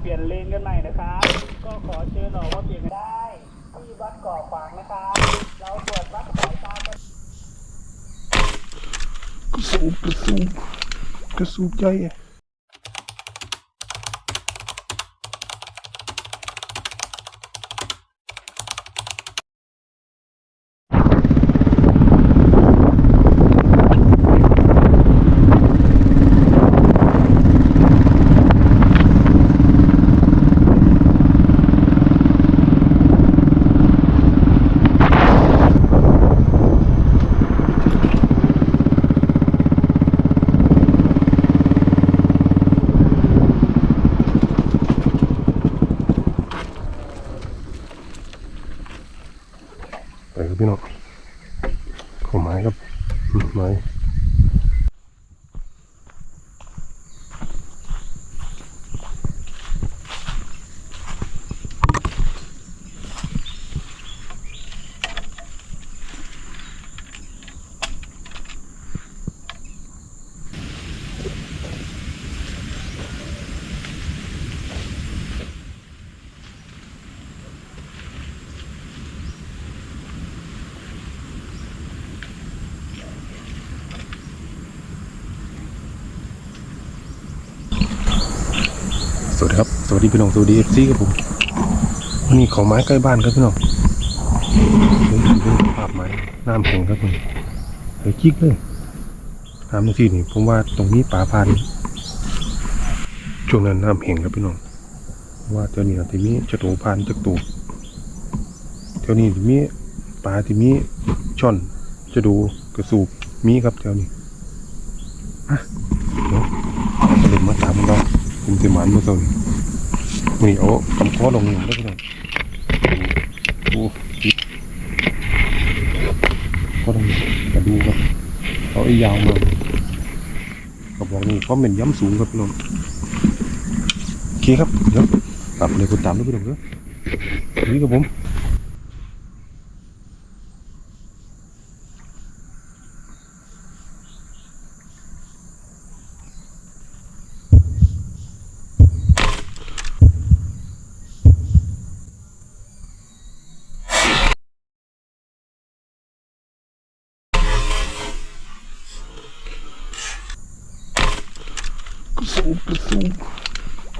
เปลี่ยนเลนกันใหม่นะครับ ก็ขอเชิญออกมาเปลี่ยนได้ ที่วัดก่อขวางนะครับ เราตรวจวัดสายตากันกระสูบกระสูบกระสูบใหญ่ะไปครับพี่น้องขอไม้ครับ อื สวัสดีครับ สวัสดีพี่น้องสวัสดีเอฟซีครับผมวันนี้ขอไม้ใกล้บ้านครับพี่น้องภาพไม้น้ำแข็งครับผมเฮ้ยจิกเลยน้ำตรงที่นี่ผมว่าตรงนี้ป่าพันธุ์ช่วงนั้นน้ำแห้งครับพี่น้องว่าเจ้านี้ที่มีจะโตพันธุ์จะตูบเจ้านี้ที่มีปลาที่มีช่อนจะดูกระสูบมีครับเจ้านี้อะเดี๋ยวเด็กมาตามมันเรา ผมจะหมันมาส่งนี่เอาคำข้อลงหนึ่งได้พี่น้องดูดูจิบก็ต้องกระดูครับเอาไอ้ยาวมากระบอกนี่เพราะเป็นย้ำสูงครับพี่น้องโอเคครับเดี๋ยวกลับเลยคุณตามด้วยพี่น้องเด้อนี่ครับผม ก ระสูบกระสูบ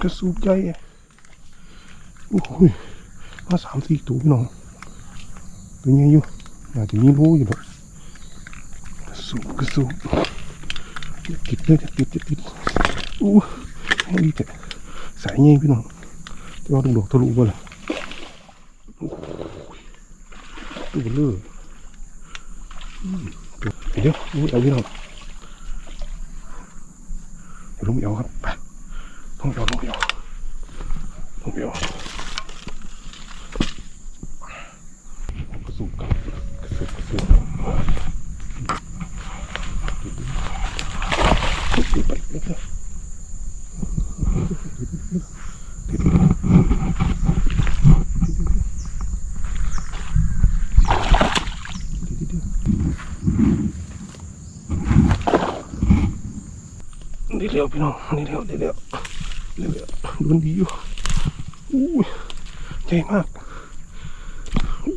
กระสูบใหญ่อะโอ้ยมาสามสี่ตัวพี่น้องตัวนี้อยู่อาจจะมีรู้อยู่หรอกกระสูบกระสูบติดเลยจะติดจะติดอู้ให้ดีแต่สายเงี้ยพี่น้องจะเอาตรงดอกทะลุบ่ล่ะโอ้ยตัวเลออืมเดี๋ยวรู้เอาพี่น้อง เดี๋ยวลุงเอียวครับไปลุงเอียวลุงเอียวลุงเอียวกระสุนกันกระสุนกระสุนดูไปเล็กเลย นี่เร็วพี่น้องนี่เร็วนี่เร็วเร็วดูมันดีอยู่อู้ยใหญ่มากอู้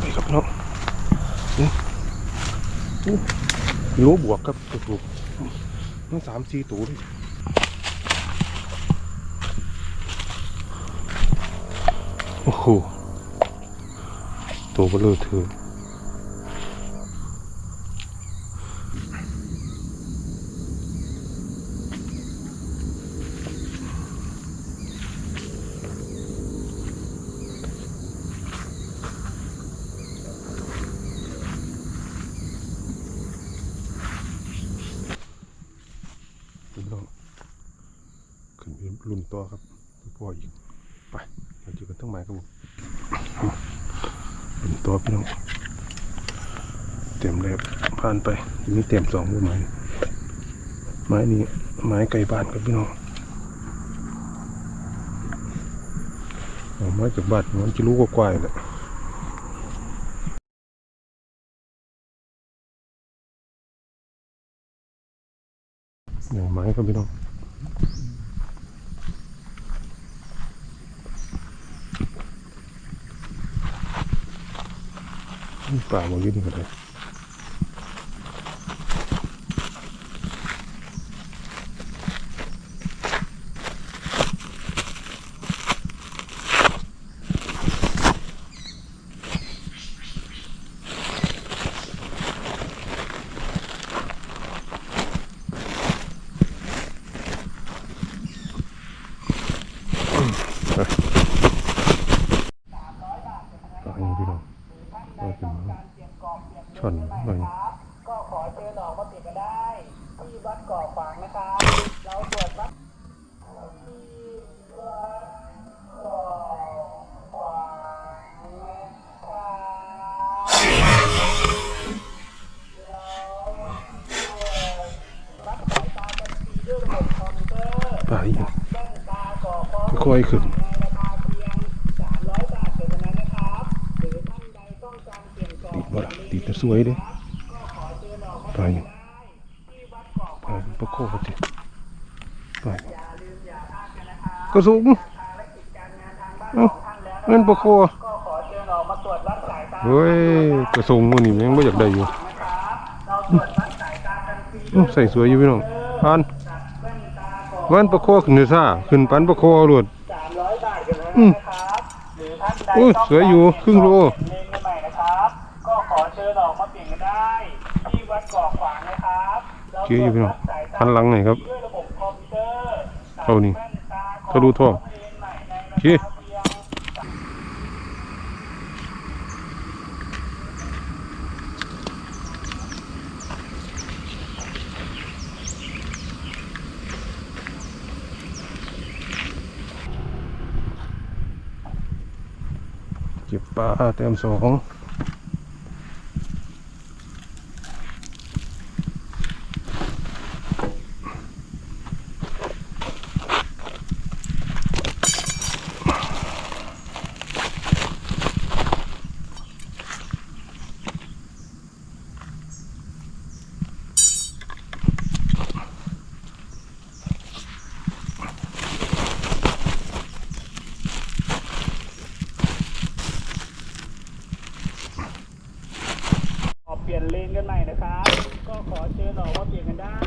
ไปครับพี่น้องนี่อู้โลบวกครับกระถูกต้องสามสี่ตัวเลยโอ้โหตัวเบลอเธอ พี่น้อง ขึ้นไปรุ่นตัวครับพ่ออีก ไปเราเจอกันทั้งหมายครับผมรุ่นตัวพี่น้อง เต็มเลยผ่านไปทีนี้เต็มสองด้วยไม้ไม้นี้ไม้ไก่บ้านครับพี่น้องเอไม้จากบ้านมันจะรู้กว่าๆแหละอย่างไม้ครับพี่น้อง ป่ามาอยู่งกันเลยอย่างพี่น้องก็เป็น ช่อนหน่อยก็ขอเชิญออกมาติดกันได้ที่วัดก่อขวางนะครับเราตรวจวัดที่วัดก่อขวางนะครับเราตรวจวัดสายตากันทีด้วยระบบคอมพิวเตอร์ป่าอีกแว่นตาก่อฟองค่อยๆขึ้น สวยเด้ก็ขอเชิญออกมาป่าอย่างที่วัดเกาะป่าเป็นปลาโค่กันนะครับก็สูงภารกิจการงานทางบ้านเอ้าเงินปลาโคเฮ้ยกระทรงมันนี่ยังไม่อยากได้อยู่ใส่สวยอยู่พี่น้องผ่านวันประโคขึ้นเดือซ่าขึ้นปันประโครวดอืมนะครับหรือท่านใดอุ้ยสวยอยู่ครึ่งโล เชิญออกมาเปลี่ยนกันได้ ที่วัดเกาะขวางนะครับเราเจ๊อยู่พี่น้องตรวจวัดสายตาพันหลังไหนครับด้วยระบบคอมพิวเตอร์เอานี่แว่นตาก่อทะลุท่อเลนใหม่ในราโอเคคาเพียงเก็บปลาเต็มสอง ออกเปลี่ยนเลนกันใหม่นะครับ ก็ขอเชิญออกมาเปลี่ยนกันได้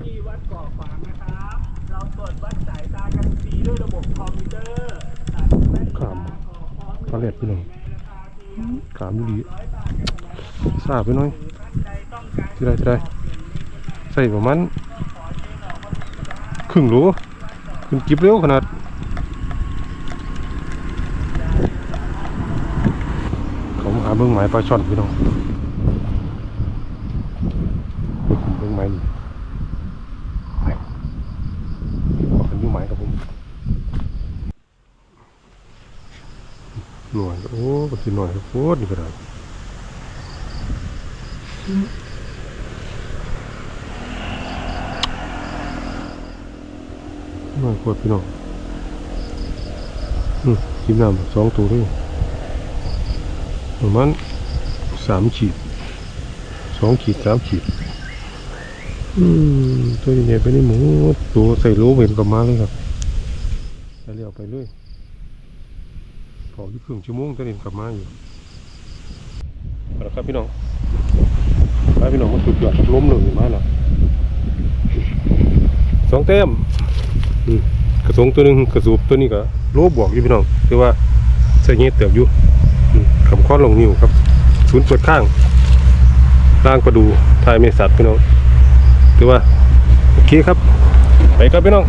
ที่วัดเกาะขวางนะครับ เราตรวจวัดสายตากันฟรีด้วยระบบคอมพิวเตอร์ตัดแว่นตาก่อเล็ดพี่น้องในราคาเพียขามดีร้อาบไปหน่อย ทีได้ที่ได้ใส่ประมาณครึ่งโลขึ้นกิบเร็วขนาดเขามาหาเบิ้องหมายปลาช่อนพี่น้องเบิ้งหมายนี่ไปบอกกันอยู่หมายกับผม หน่วยโอ้ก็สิหน่วยโคตรนี่ก็ได้น้อยกว่าพี่น้องอืมกินน้ำสองตัวด้วยประมาณสามขีดสองขีดสามขีดอืมตัวใหญ่ไปนี่หมูตัวใส่โลเห็นกลับมาเลยครับไปเรียวไปเลย พออยู่ครึ่งชั่วโมงก็เห็นกลับมาอยู่เอาละครับพี่น้องไปพี่น้องมาสุดยอดล้มเลยมาแล้วสองเต็มอืมกระสงตัวหนึ่งกระสูบตัวนี้ก็โลบวกอยู่พี่น้องคือว่าใส่เงี้ยเติบอยู่อืมคำค้อลงนิ้วครับศูนย์เปิดข้างล่างประดูทายเมสัตพี่น้องถือว่าโอเคครับ ไปครับพี่น้อง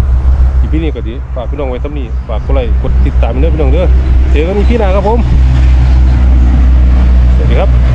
อีพีนี่ก็ดีฝากพี่น้องไว้ทั้งนี้ฝากกดไลค์กดติดตามเด้อพี่น้องเด้อเจอกันอีพี่นาครับผมสวัสดีครับ